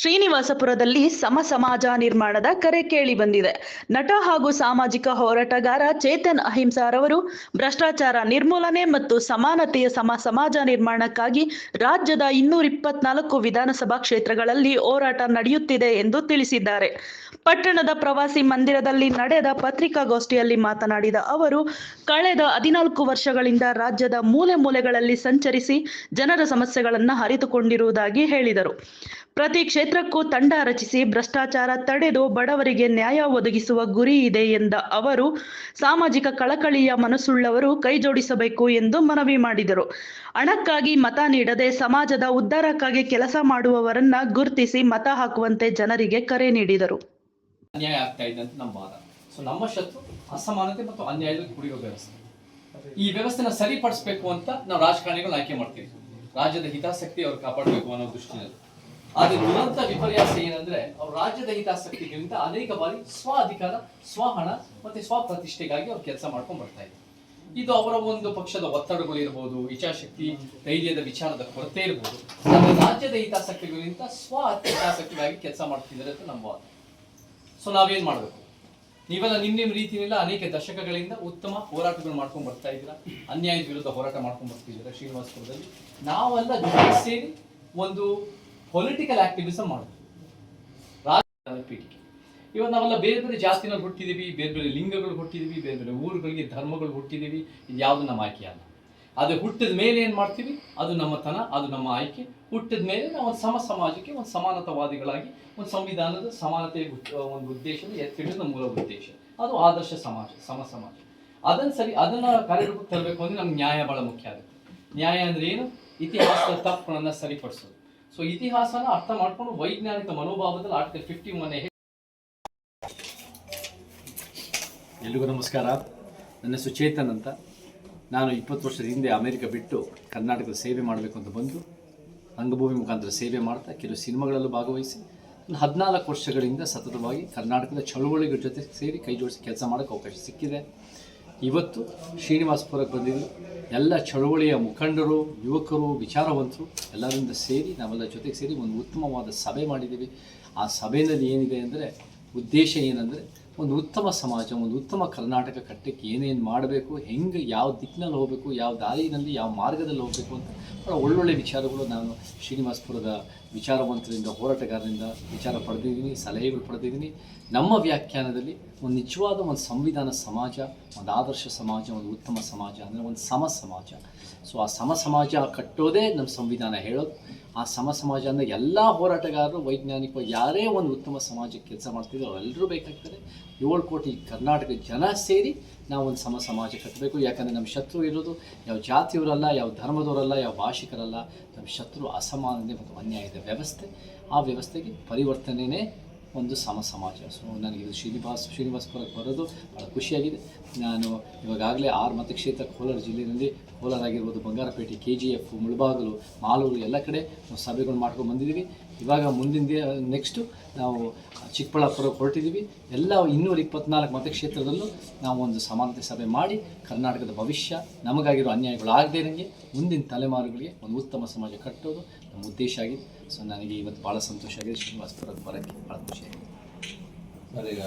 ಶ್ರೀನಿವಾಸಪುರದಲ್ಲಿ ಸಮ ಸಮಾಜ ನಿರ್ಮಾಣದ ಕರೆ ಕೇಳಿ ಬಂದಿದೆ. ನಟ ಹಾಗೂ ಸಾಮಾಜಿಕ ಹೋರಾಟಗಾರ ಚೇತನ್ ಅಹಿಂಸಾರವರು ಭ್ರಷ್ಟಾಚಾರ ನಿರ್ಮೂಲನೆ ಮತ್ತು ಸಮಾನತೆಯ ಸಮ ಸಮಾಜ ನಿರ್ಮಾಣಕ್ಕಾಗಿ ರಾಜ್ಯದ ಇನ್ನೂರ ಇಪ್ಪತ್ನಾಲ್ಕು ವಿಧಾನಸಭಾ ಕ್ಷೇತ್ರಗಳಲ್ಲಿ ಹೋರಾಟ ನಡೆಯುತ್ತಿದೆ ಎಂದು ತಿಳಿಸಿದ್ದಾರೆ. ಪಟ್ಟಣದ ಪ್ರವಾಸಿ ಮಂದಿರದಲ್ಲಿ ನಡೆದ ಪತ್ರಿಕಾಗೋಷ್ಠಿಯಲ್ಲಿ ಮಾತನಾಡಿದ ಅವರು, ಕಳೆದ ಹದಿನಾಲ್ಕು ವರ್ಷಗಳಿಂದ ರಾಜ್ಯದ ಮೂಲೆ ಮೂಲೆಗಳಲ್ಲಿ ಸಂಚರಿಸಿ ಜನರ ಸಮಸ್ಯೆಗಳನ್ನು ಅರಿತುಕೊಂಡಿರುವುದಾಗಿ ಹೇಳಿದರು. ಪ್ರತಿ ಕ್ಷೇತ್ರಕ್ಕೂ ತಂಡ ರಚಿಸಿ ಭ್ರಷ್ಟಾಚಾರ ತಡೆದು ಬಡವರಿಗೆ ನ್ಯಾಯ ಒದಗಿಸುವ ಗುರಿ ಇದೆ ಎಂದ ಅವರು, ಸಾಮಾಜಿಕ ಕಳಕಳಿಯ ಮನಸ್ಸುಳ್ಳವರು ಕೈಜೋಡಿಸಬೇಕು ಎಂದು ಮನವಿ ಮಾಡಿದರು. ಹಣಕ್ಕಾಗಿ ಮತ ನೀಡದೆ ಸಮಾಜದ ಉದ್ಧಾರಕ್ಕಾಗಿ ಕೆಲಸ ಮಾಡುವವರನ್ನ ಗುರುತಿಸಿ ಮತ ಹಾಕುವಂತೆ ಜನರಿಗೆ ಕರೆ ನೀಡಿದರು. ಅನ್ಯಾಯ ಆಗ್ತಾ ಇದೆ ಅಂತ ನಮ್ಮ ವಾದ. ಸೊ ನಮ್ಮ ಶತ್ರು ಅಸಮಾನತೆ ಮತ್ತು ಅನ್ಯಾಯದ ಕುಡಿಯೋ ವ್ಯವಸ್ಥೆ. ಈ ವ್ಯವಸ್ಥೆನ ಸರಿಪಡಿಸಬೇಕು ಅಂತ ನಾವು ರಾಜಕಾರಣಿಗಳು ಆಯ್ಕೆ ಮಾಡ್ತೀವಿ. ರಾಜ್ಯದ ಹಿತಾಸಕ್ತಿ ಅವ್ರು ಕಾಪಾಡಬೇಕು ಅನ್ನೋ ದೃಷ್ಟಿನಲ್ಲಿ. ಆದ್ರೆ ದುರಂತ ವಿಪರ್ಯಾಸ ಏನಂದ್ರೆ ಅವ್ರು ರಾಜ್ಯದ ಹಿತಾಸಕ್ತಿಗಿಂತ ಅನೇಕ ಬಾರಿ ಸ್ವ ಅಧಿಕಾರ, ಸ್ವ ಹಣ ಮತ್ತೆ ಸ್ವ ಪ್ರತಿಷ್ಠೆಗಾಗಿ ಅವ್ರು ಕೆಲಸ ಮಾಡ್ಕೊಂಡು ಬರ್ತಾ ಇದ್ದಾರೆ. ಇದು ಅವರ ಒಂದು ಪಕ್ಷದ ಒತ್ತಡಗಳು ಇರಬಹುದು ಇಚ್ಛಾಶಕ್ತಿ, ಧೈರ್ಯದ ವಿಚಾರದ ಕೊರತೆ ಇರಬಹುದು ಆದ್ರೆ ರಾಜ್ಯದ ಹಿತಾಸಕ್ತಿಗಳಿಗಿಂತ ಸ್ವ ಹಿತಾಸಕ್ತಿಗಾಗಿ ಕೆಲಸ ಮಾಡ್ತಿದ್ದಾರೆ ಅಂತ ನಮ್ಮ ವಾದ ಸೊ ನಾವೇನ್ ಮಾಡಬೇಕು? ನೀವೆಲ್ಲ ನಿಮ್ಮ ನಿಮ್ಮ ರೀತಿಯಲ್ಲ ಅನೇಕ ದಶಕಗಳಿಂದ ಉತ್ತಮ ಹೋರಾಟಗಳು ಮಾಡ್ಕೊಂಡು ಬರ್ತಾ ಇದ್ದೀರಾ? ಅನ್ಯಾಯದ ವಿರುದ್ಧ ಹೋರಾಟ ಮಾಡ್ಕೊಂಡು ಬರ್ತಿದ್ದೀರಾ ಶ್ರೀನಿವಾಸಪುರದಲ್ಲಿ? ನಾವೆಲ್ಲ ಸೇರಿ ಒಂದು ಪೊಲಿಟಿಕಲ್ ಆಕ್ಟಿವಿಸಮ್ ಮಾಡೋದು. ರಾಜಕೀಯ ಪೀಠಿಕೆ ಇವತ್ತು ನಾವೆಲ್ಲ ಬೇರೆ ಬೇರೆ ಜಾತಿನಲ್ಲಿ ಹುಟ್ಟಿದೀವಿ, ಬೇರೆ ಬೇರೆ ಲಿಂಗಗಳು ಹುಟ್ಟಿದೀವಿ, ಬೇರೆ ಬೇರೆ ಊರುಗಳಿಗೆ ಧರ್ಮಗಳು ಹುಟ್ಟಿದೀವಿ, ಇದು ಯಾವುದು ನಮ್ಮ ಆಯ್ಕೆ ಅಲ್ಲ. ಅದು ಹುಟ್ಟಿದ ಮೇಲೆ ಏನು ಮಾಡ್ತೀವಿ? ಅದು ನಮ್ಮತನ, ಅದು ನಮ್ಮ ಆಯ್ಕೆ. ಹುಟ್ಟಿದ ಮೇಲೆ ನಾವು ಒಂದು ಸಮ ಸಮಾಜಕ್ಕೆ ಒಂದು ಸಮಾನತಾವಾದಿಗಳಾಗಿ, ಒಂದು ಸಂವಿಧಾನದ ಸಮಾನತೆಯ ಒಂದು ಉದ್ದೇಶದ ಎತ್ತಿಡಿದ ಮೂಲ ಉದ್ದೇಶ. ಅದು ಆದರ್ಶ ಸಮಾಜ, ಸಮ ಸಮಾಜ. ಅದನ್ನು ಸರಿ, ಅದನ್ನು ಕಾರ್ಯರೂಪಕ್ಕೆ ತರಬೇಕು ಅಂದರೆ ನಮ್ಗೆ ನ್ಯಾಯ ಭಾಳ ಮುಖ್ಯ ಆಗುತ್ತೆ. ನ್ಯಾಯ ಅಂದರೆ ಏನು? ಇತಿಹಾಸದ ತಪ್ಪುಗಳನ್ನು ಸರಿಪಡಿಸೋದು. ಸೊ ಇತಿಹಾಸನ ಅರ್ಥ ಮಾಡಿಕೊಂಡು ವೈಜ್ಞಾನಿಕ ಮನೋಭಾವದಲ್ಲಿ ಆರ್ಟಿಕಲ್ ಫಿಫ್ಟಿ ಒನ್ ಎಲ್ರಿಗೂ ನಮಸ್ಕಾರ. ನನ್ನ ಹೆಸರು ಚೇತನ್ ಅಂತ. ನಾನು ಇಪ್ಪತ್ತು ವರ್ಷದ ಹಿಂದೆ ಅಮೆರಿಕ ಬಿಟ್ಟು ಕರ್ನಾಟಕದ ಸೇವೆ ಮಾಡಬೇಕು ಅಂತ ಬಂದು, ರಂಗಭೂಮಿ ಮುಖಾಂತರ ಸೇವೆ ಮಾಡ್ತಾ ಕೆಲವು ಸಿನಿಮಾಗಳಲ್ಲೂ ಭಾಗವಹಿಸಿ ಹದಿನಾಲ್ಕು ವರ್ಷಗಳಿಂದ ಸತತವಾಗಿ ಕರ್ನಾಟಕದ ಚಳುವಳಿಗಳ ಜೊತೆ ಸೇರಿ ಕೈ ಜೋಡಿಸಿ ಕೆಲಸ ಮಾಡೋಕ್ಕೆ ಅವಕಾಶ ಸಿಕ್ಕಿದೆ. ಇವತ್ತು ಶ್ರೀನಿವಾಸಪುರಕ್ಕೆ ಬಂದಿದ್ದು ಎಲ್ಲ ಚಳುವಳಿಯ ಮುಖಂಡರು, ಯುವಕರು, ವಿಚಾರವಂತರು ಎಲ್ಲರಿಂದ ಸೇರಿ ನಾವೆಲ್ಲ ಜೊತೆಗೆ ಸೇರಿ ಒಂದು ಉತ್ತಮವಾದ ಸಭೆ ಮಾಡಿದ್ದೀವಿ. ಆ ಸಭೆಯಲ್ಲಿ ಏನಿದೆ ಅಂದರೆ ಉದ್ದೇಶ ಏನಂದರೆ ಒಂದು ಉತ್ತಮ ಸಮಾಜ, ಒಂದು ಉತ್ತಮ ಕರ್ನಾಟಕ ಕಟ್ಟಕ್ಕೆ ಏನೇನು ಮಾಡಬೇಕು, ಹೆಂಗೆ ಯಾವ ದಿಕ್ಕಿನಲ್ಲಿ ಹೋಗಬೇಕು, ಯಾವ ದಾರಿನಲ್ಲಿ, ಯಾವ ಮಾರ್ಗದಲ್ಲಿ ಹೋಗಬೇಕು ಅಂತ ಭಾಳ ಒಳ್ಳೊಳ್ಳೆ ವಿಚಾರಗಳು ನಾನು ಶ್ರೀನಿವಾಸಪುರದ ವಿಚಾರವಂತರಿಂದ ಹೋರಾಟಗಾರರಿಂದ ವಿಚಾರ ಪಡೆದಿದ್ದೀನಿ, ಸಲಹೆಗಳು ಪಡೆದಿದ್ದೀನಿ. ನಮ್ಮ ವ್ಯಾಖ್ಯಾನದಲ್ಲಿ ಒಂದು ನಿಜವಾದ ಒಂದು ಸಂವಿಧಾನ ಸಮಾಜ, ಒಂದು ಆದರ್ಶ ಸಮಾಜ, ಒಂದು ಉತ್ತಮ ಸಮಾಜ ಅಂದರೆ ಒಂದು ಸಮ ಸಮಾಜ. ಸೊ ಆ ಸಮ ಸಮಾಜ ಕಟ್ಟೋದೇ ನಮ್ಮ ಸಂವಿಧಾನ ಹೇಳೋದು. ಆ ಸಮ ಸಮಾಜ ಅಂದರೆ ಎಲ್ಲ ಹೋರಾಟಗಾರರು ವೈಜ್ಞಾನಿಕ ಯಾರೇ ಒಂದು ಉತ್ತಮ ಸಮಾಜಕ್ಕೆ ಕೆಲಸ ಮಾಡ್ತಿದ್ರು ಅವರೆಲ್ಲರೂ ಬೇಕಾಗ್ತಾರೆ. ಏಳು ಕೋಟಿ ಕರ್ನಾಟಕ ಜನ ಸೇರಿ ನಾವು ಒಂದು ಸಮ ಸಮಾಜ ಕಟ್ಟಬೇಕು. ಯಾಕಂದರೆ ನಮ್ಮ ಶತ್ರು ಇರೋದು ಯಾವ ಜಾತಿಯವರಲ್ಲ, ಯಾವ ಧರ್ಮದವರಲ್ಲ, ಯಾವ ಭಾಷಿಕರಲ್ಲ, ನಮ್ಮ ಶತ್ರು ಅಸಮಾನತೆ ಮತ್ತು ಅನ್ಯಾಯದ ವ್ಯವಸ್ಥೆ. ಆ ವ್ಯವಸ್ಥೆಗೆ ಪರಿವರ್ತನೆಯೇ ಒಂದು ಸಮ ಸಮಾಜ. ಸೊ ನನಗೆ ಇದು ಶ್ರೀನಿವಾಸ್ ಶ್ರೀನಿವಾಸಪುರಕ್ಕೆ ಬರೋದು ಭಾಳ ಖುಷಿಯಾಗಿದೆ. ನಾನು ಇವಾಗಲೇ ಆರು ಮತಕ್ಷೇತ್ರ ಕೋಲಾರ ಜಿಲ್ಲೆಯಲ್ಲಿ ಕೋಲಾರ ಆಗಿರ್ಬೋದು Bangarapete K G F Mulbagal, Malur ಎಲ್ಲ ಕಡೆ ನಾವು ಸಭೆಗಳು ಮಾಡ್ಕೊಂಡು ಬಂದಿದ್ದೀವಿ. ಇವಾಗ ಮುಂದಿನ ನೆಕ್ಸ್ಟು ನಾವು ಚಿಕ್ಕಬಳ್ಳಾಪುರಕ್ಕೆ ಹೊರಟಿದ್ದೀವಿ. ಎಲ್ಲ ಇನ್ನೂರ ಇಪ್ಪತ್ನಾಲ್ಕು ಮತಕ್ಷೇತ್ರದಲ್ಲೂ ನಾವು ಒಂದು ಸಮಾನತೆ ಸಭೆ ಮಾಡಿ ಕರ್ನಾಟಕದ ಭವಿಷ್ಯ, ನಮಗಾಗಿರೋ ಅನ್ಯಾಯಗಳು ಆಗದೇ ಇರೋಂಗೆ ಮುಂದಿನ ತಲೆಮಾರುಗಳಿಗೆ ಒಂದು ಉತ್ತಮ ಸಮಾಜ ಕಟ್ಟೋದು ನಮ್ಮ ಉದ್ದೇಶ ಆಗಿದೆ. ಸೊ ನನಗೆ ಇವತ್ತು ಭಾಳ ಸಂತೋಷ ಆಗಿದೆ. ಶ್ರೀನಿವಾಸಪುರಕ್ಕೆ ಬರೋಕ್ಕೆ ಭಾಳ ಖುಷಿಯಾಗಿದೆ ಸರ್, ಈಗ